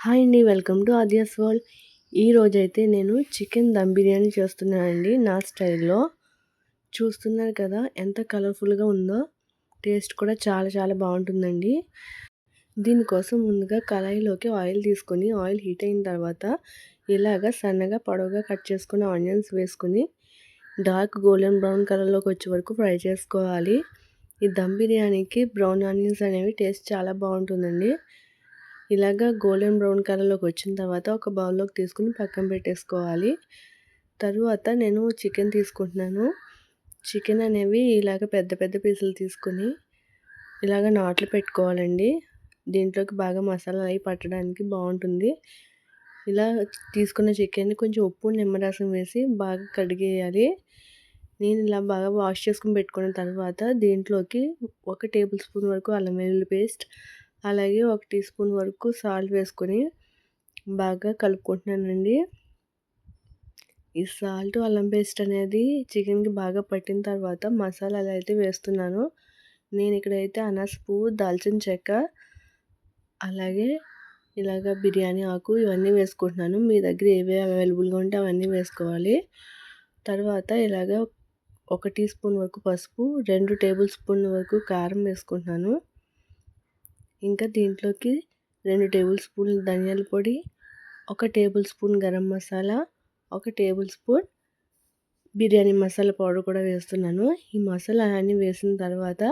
Hi అండి welcome to Aadya's world. ఈరోజైతే నేను చికెన్ దమ్ బిర్యానీ చేస్తున్నానండి నా స్టైల్లో. చూస్తున్నారు కదా ఎంత కలర్ఫుల్గా ఉందో. టేస్ట్ కూడా చాలా చాలా బాగుంటుందండి. దీనికోసం ముందుగా కళాయిలోకి ఆయిల్ తీసుకొని ఆయిల్ హీట్ అయిన తర్వాత ఇలాగ సన్నగా పొడవుగా కట్ చేసుకున్న ఆనియన్స్ వేసుకొని డార్క్ గోల్డెన్ బ్రౌన్ కలర్లోకి వచ్చే వరకు ఫ్రై చేసుకోవాలి. ఈ దమ్ బిర్యానీకి బ్రౌన్ ఆనియన్స్ అనేవి టేస్ట్ చాలా బాగుంటుందండి. ఇలాగ గోల్డెన్ బ్రౌన్ కలర్లోకి వచ్చిన తర్వాత ఒక బౌల్లోకి తీసుకుని పక్కన పెట్టేసుకోవాలి. తరువాత నేను చికెన్ తీసుకుంటున్నాను. చికెన్ అనేవి ఇలాగ పెద్ద పెద్ద పీసులు తీసుకుని ఇలాగ నాట్లు పెట్టుకోవాలండి. దీంట్లోకి బాగా మసాలా అవి పట్టడానికి బాగుంటుంది. ఇలా తీసుకున్న చికెన్ని కొంచెం ఉప్పు నిమ్మరసం వేసి బాగా కడిగేయాలి. నేను ఇలా బాగా వాష్ చేసుకుని పెట్టుకున్న తర్వాత దీంట్లోకి ఒక టేబుల్ స్పూన్ వరకు అల్లం వెల్లుల్లి పేస్ట్ అలాగే ఒక టీ స్పూన్ వరకు సాల్ట్ వేసుకొని బాగా కలుపుకుంటున్నానండి. ఈ సాల్ట్ అల్లం పేస్ట్ అనేది చికెన్కి బాగా పట్టిన తర్వాత మసాలాలు అయితే వేస్తున్నాను. నేను ఇక్కడైతే అనాస పువ్వు దాల్చిన చెక్క అలాగే ఇలాగ బిర్యానీ ఆకు ఇవన్నీ వేసుకుంటున్నాను. మీ దగ్గర ఏవే అవైలబుల్గా ఉంటే అవన్నీ వేసుకోవాలి. తర్వాత ఇలాగ ఒక టీ స్పూన్ వరకు పసుపు రెండు టేబుల్ స్పూన్ల వరకు కారం వేసుకుంటున్నాను. ఇంకా దీంట్లోకి రెండు టేబుల్ స్పూన్లు ధనియాల పొడి ఒక టేబుల్ స్పూన్ గరం మసాలా ఒక tablespoon biryani masala powder కూడా వేస్తున్నాను. ఈ మసాలా అన్నీ వేసిన తర్వాత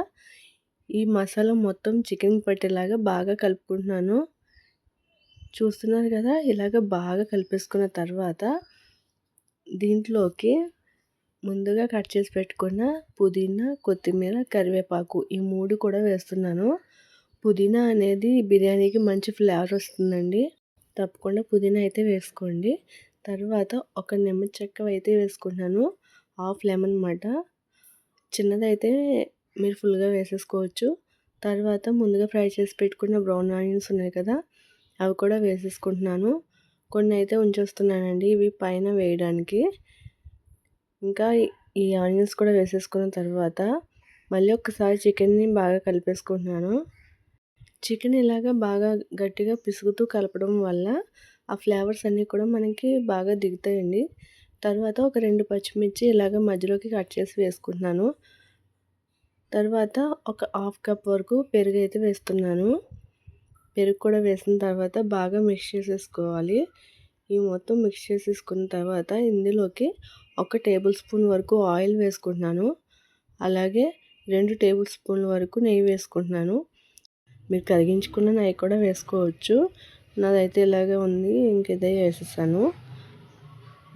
ఈ మసాలా మొత్తం చికెన్ పట్టేలాగా బాగా కలుపుకుంటున్నాను. చూస్తున్నారు కదా ఇలాగ బాగా కలిపేసుకున్న తర్వాత దీంట్లోకి ముందుగా కట్ చేసి పెట్టుకున్న పుదీనా కొత్తిమీర కరివేపాకు ఈ మూడు కూడా వేస్తున్నాను. పుదీనా అనేది బిర్యానీకి మంచి ఫ్లేవర్ వస్తుందండి. తప్పకుండా పుదీనా అయితే వేసుకోండి. తర్వాత ఒక నిమ్మ చెక్క అయితే వేసుకుంటున్నాను హాఫ్ లెమన్ అనమాట చిన్నదైతే మీరు ఫుల్గా వేసేసుకోవచ్చు. తర్వాత ముందుగా ఫ్రై చేసి పెట్టుకున్న బ్రౌన్ ఆనియన్స్ ఉన్నాయి కదా అవి కూడా వేసేసుకుంటున్నాను. కొన్ని అయితే ఉంచేస్తున్నానండి ఇవి పైన వేయడానికి. ఇంకా ఈ ఆనియన్స్ కూడా వేసేసుకున్న తర్వాత మళ్ళీ ఒకసారి చికెన్ని బాగా కలిపేసుకుంటున్నాను. చికెన్ ఇలాగా బాగా గట్టిగా పిసుగుతూ కలపడం వల్ల ఆ ఫ్లేవర్స్ అన్నీ కూడా మనకి బాగా దిగుతాయండి. తర్వాత ఒక రెండు పచ్చిమిర్చి ఇలాగ మధ్యలోకి కట్ చేసి వేసుకుంటున్నాను. తర్వాత ఒక హాఫ్ కప్ వరకు పెరుగు అయితే వేస్తున్నాను. పెరుగు కూడా వేసిన తర్వాత బాగా మిక్స్ చేసేసుకోవాలి. ఈ మొత్తం మిక్స్ చేసేసుకున్న తర్వాత ఇందులోకి ఒక టేబుల్ స్పూన్ వరకు ఆయిల్ వేసుకుంటున్నాను. అలాగే రెండు టేబుల్ స్పూన్ల వరకు నెయ్యి వేసుకుంటున్నాను. మీరు కరిగించుకున్న నెయ్యి కూడా వేసుకోవచ్చు. నాదైతే ఇలాగే ఉంది ఇంకేదే వేసేసాను.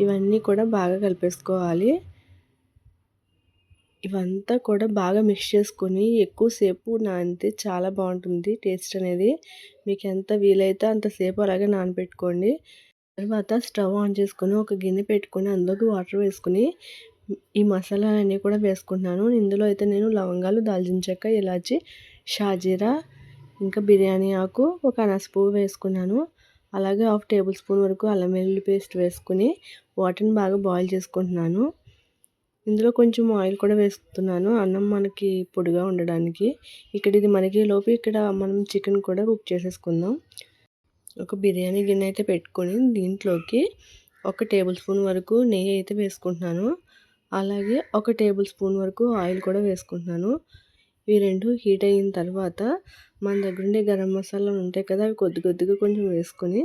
ఇవన్నీ కూడా బాగా కలిపేసుకోవాలి. ఇవంతా కూడా బాగా మిక్స్ చేసుకొని ఎక్కువసేపు నానితే చాలా బాగుంటుంది టేస్ట్ అనేది. మీకు ఎంత వీలైతే అంతసేపు అలాగే నానబెట్టుకోండి. తర్వాత స్టవ్ ఆన్ చేసుకొని ఒక గిన్నె పెట్టుకొని అందులోకి వాటర్ వేసుకుని ఈ మసాలాలన్నీ కూడా వేసుకుంటున్నాను. ఇందులో అయితే నేను లవంగాలు దాల్చిన చెక్క ఇలాచి షాజీరా ఇంకా బిర్యానీ ఆకు ఒక అనస పువ్వు వేసుకున్నాను. అలాగే హాఫ్ టేబుల్ స్పూన్ వరకు అల్లం వెల్లుల్లి పేస్ట్ వేసుకుని వాటర్ని బాగా బాయిల్ చేసుకుంటున్నాను. ఇందులో కొంచెం ఆయిల్ కూడా వేస్తున్నాను. అన్నం మనకి పొడిగా ఉండడానికి. ఇక్కడ ఇది మనకి లోపు ఇక్కడ మనం చికెన్ కూడా కుక్ చేసేసుకుందాం. ఒక బిర్యానీ గిన్నె అయితే పెట్టుకొని దీంట్లోకి ఒక టేబుల్ స్పూన్ వరకు నెయ్యి అయితే వేసుకుంటున్నాను. అలాగే ఒక టేబుల్ స్పూన్ వరకు ఆయిల్ కూడా వేసుకుంటున్నాను. ఈ రెండు హీట్ అయిన తర్వాత మన దగ్గర ఉండే గరం మసాలాలు ఉంటాయి కదా అవి కొద్ది కొద్దిగా కొంచెం వేసుకొని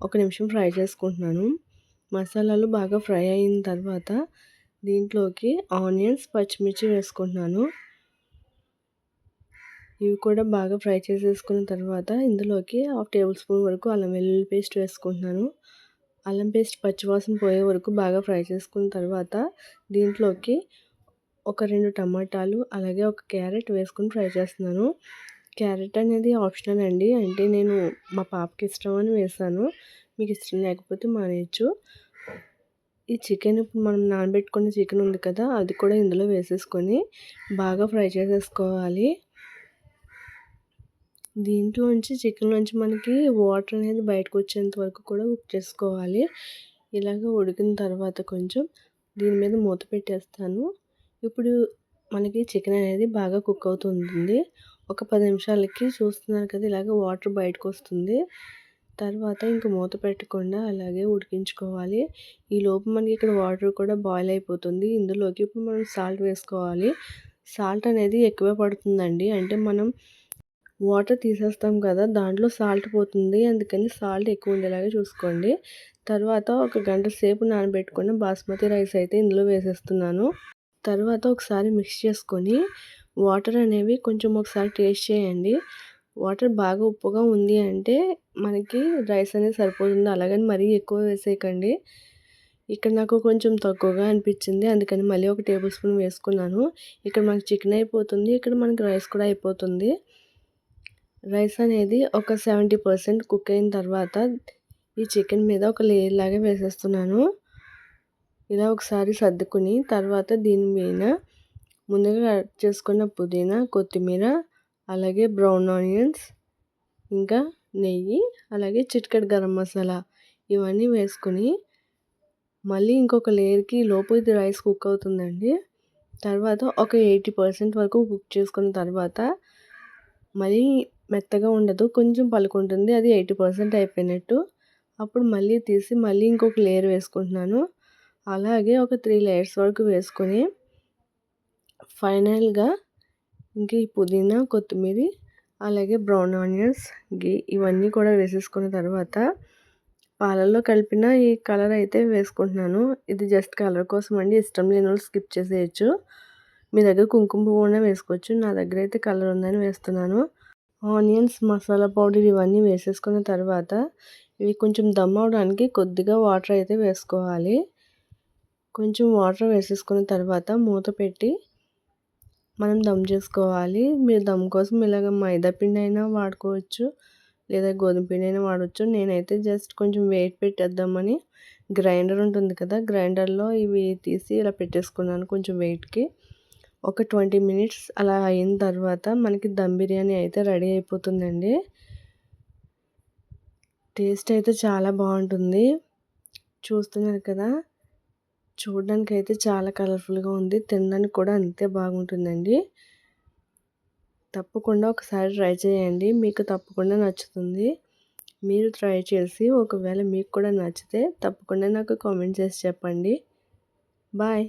ఒక నిమిషం ఫ్రై చేసుకుంటున్నాను. మసాలాలు బాగా ఫ్రై అయిన తర్వాత దీంట్లోకి ఆనియన్స్ పచ్చిమిర్చి వేసుకుంటున్నాను. ఇవి కూడా బాగా ఫ్రై చేసేసుకున్న తర్వాత ఇందులోకి హాఫ్ టేబుల్ స్పూన్ వరకు అల్లం వెల్లుల్లి పేస్ట్ వేసుకుంటున్నాను. అల్లం పేస్ట్ పచ్చివాసన పోయే వరకు బాగా ఫ్రై చేసుకున్న తర్వాత దీంట్లోకి ఒక రెండు టమాటాలు అలాగే ఒక క్యారెట్ వేసుకుని ఫ్రై చేస్తున్నాను. క్యారెట్ అనేది ఆప్షనల్ అండి. అంటే నేను మా పాపకి ఇష్టం అని వేసాను. మీకు ఇష్టం లేకపోతే మానేయచ్చు. ఈ చికెన్ ఇప్పుడు మనం నానబెట్టుకున్న చికెన్ ఉంది కదా అది కూడా ఇందులో వేసేసుకొని బాగా ఫ్రై చేసేసుకోవాలి. దీంట్లోంచి చికెన్లోంచి మనకి వాటర్ అనేది బయటకు వచ్చేంత వరకు కూడా కుక్ చేసుకోవాలి. ఇలాగ ఉడికిన తర్వాత కొంచెం దీని మీద మూత పెట్టేస్తాను. ఇప్పుడు మనకి చికెన్ అనేది బాగా కుక్ అవుతుంది. ఒక పది నిమిషాలకి చూస్తున్నారు కదా ఇలాగ వాటర్ బయటకు వస్తుంది తర్వాత ఇంక మూత పెట్టకుండా అలాగే ఉడికించుకోవాలి. ఈ లోపు మనకి ఇక్కడ వాటర్ కూడా బాయిల్ అయిపోతుంది. ఇందులోకి ఇప్పుడు మనం సాల్ట్ వేసుకోవాలి. సాల్ట్ అనేది ఎక్కువ పడుతుందండి. అంటే మనం వాటర్ తీసేస్తాం కదా దాంట్లో సాల్ట్ పోతుంది. అందుకని సాల్ట్ ఎక్కువ ఉండేలాగా చూసుకోండి. తర్వాత ఒక గంట సేపు నానబెట్టుకున్న బాస్మతి రైస్ అయితే ఇందులో వేసేస్తున్నాను. తర్వాత ఒకసారి మిక్స్ చేసుకొని వాటర్ అనేవి కొంచెం ఒకసారి టేస్ట్ చేయండి. వాటర్ బాగా ఉప్పుగా ఉంది అంటే మనకి రైస్ అనేది సరిపోతుంది. అలాగని మరీ ఎక్కువ వేసేయకండి. ఇక్కడ నాకు కొంచెం తక్కువగా అనిపించింది. అందుకని మళ్ళీ ఒక టేబుల్ స్పూన్ వేసుకున్నాను. ఇక్కడ మనకి చికెన్ అయిపోతుంది. ఇక్కడ మనకి రైస్ కూడా అయిపోతుంది. రైస్ అనేది ఒక సెవెంటీ పర్సెంట్ కుక్ అయిన తర్వాత ఈ చికెన్ మీద ఒక లేయర్ లాగా వేసేస్తున్నాను. ఇలా ఒకసారి సర్దుకుని తర్వాత దీని మీద ముందుగా కట్ చేసుకున్న పుదీనా కొత్తిమీర అలాగే బ్రౌన్ ఆనియన్స్ ఇంకా నెయ్యి అలాగే చిటికెడు గరం మసాలా ఇవన్నీ వేసుకుని మళ్ళీ ఇంకొక లేయర్కి లోపు ఇది రైస్ కుక్ అవుతుందండి. తర్వాత ఒక ఎయిటీ పర్సెంట్ వరకు కుక్ చేసుకున్న తర్వాత మళ్ళీ మెత్తగా ఉండదు కొంచెం పలుకుంటుంది అది ఎయిటీ పర్సెంట్ అయిపోయినట్టు. అప్పుడు మళ్ళీ తీసి మళ్ళీ ఇంకొక లేయర్ వేసుకుంటున్నాను. అలాగే ఒక త్రీ లేయర్స్ వరకు వేసుకొని ఫైనల్గా ఇంక ఈ పుదీనా కొత్తిమీర అలాగే బ్రౌన్ ఆనియన్స్ గీ ఇవన్నీ కూడా వేసేసుకున్న తర్వాత పాలల్లో కలిపిన ఈ కలర్ అయితే వేసుకుంటున్నాను. ఇది జస్ట్ కలర్ కోసం అండి. ఇష్టం లేని వాళ్ళు స్కిప్ చేసేయచ్చు. మీ దగ్గర కుంకుమ పువ్వు వేసుకోవచ్చు. నా దగ్గర అయితే కలర్ ఉందని వేస్తున్నాను. ఆనియన్స్ మసాలా పౌడర్ ఇవన్నీ వేసేసుకున్న తర్వాత ఇవి కొంచెం దమ్ అవడానికి కొద్దిగా వాటర్ అయితే వేసుకోవాలి. కొంచెం వాటర్ వేసేసుకున్న తర్వాత మూత పెట్టి మనం దమ్ చేసుకోవాలి. మీరు దమ్ కోసం ఇలాగ మైదా పిండి అయినా వాడుకోవచ్చు లేదా గోధుమ పిండి అయినా వాడవచ్చు నేనైతే జస్ట్ కొంచెం వెయిట్ పెట్టేద్దామని గ్రైండర్ ఉంటుంది కదా గ్రైండర్లో ఇవి తీసి ఇలా పెట్టేసుకున్నాను కొంచెం వెయిట్కి ఒక ట్వంటీ మినిట్స్ అలా అయిన తర్వాత మనకి దమ్ బిర్యానీ అయితే రెడీ అయిపోతుందండి. టేస్ట్ అయితే చాలా బాగుంటుంది. చూస్తున్నారు కదా చూడడానికి అయితే చాలా కలర్ఫుల్గా ఉంది. తినడానికి కూడా అంతే బాగుంటుందండి. తప్పకుండా ఒకసారి ట్రై చేయండి. మీకు తప్పకుండా నచ్చుతుంది. మీరు ట్రై చేసి ఒకవేళ మీకు కూడా నచ్చితే తప్పకుండా నాకు కామెంట్ చేసి చెప్పండి. బాయ్.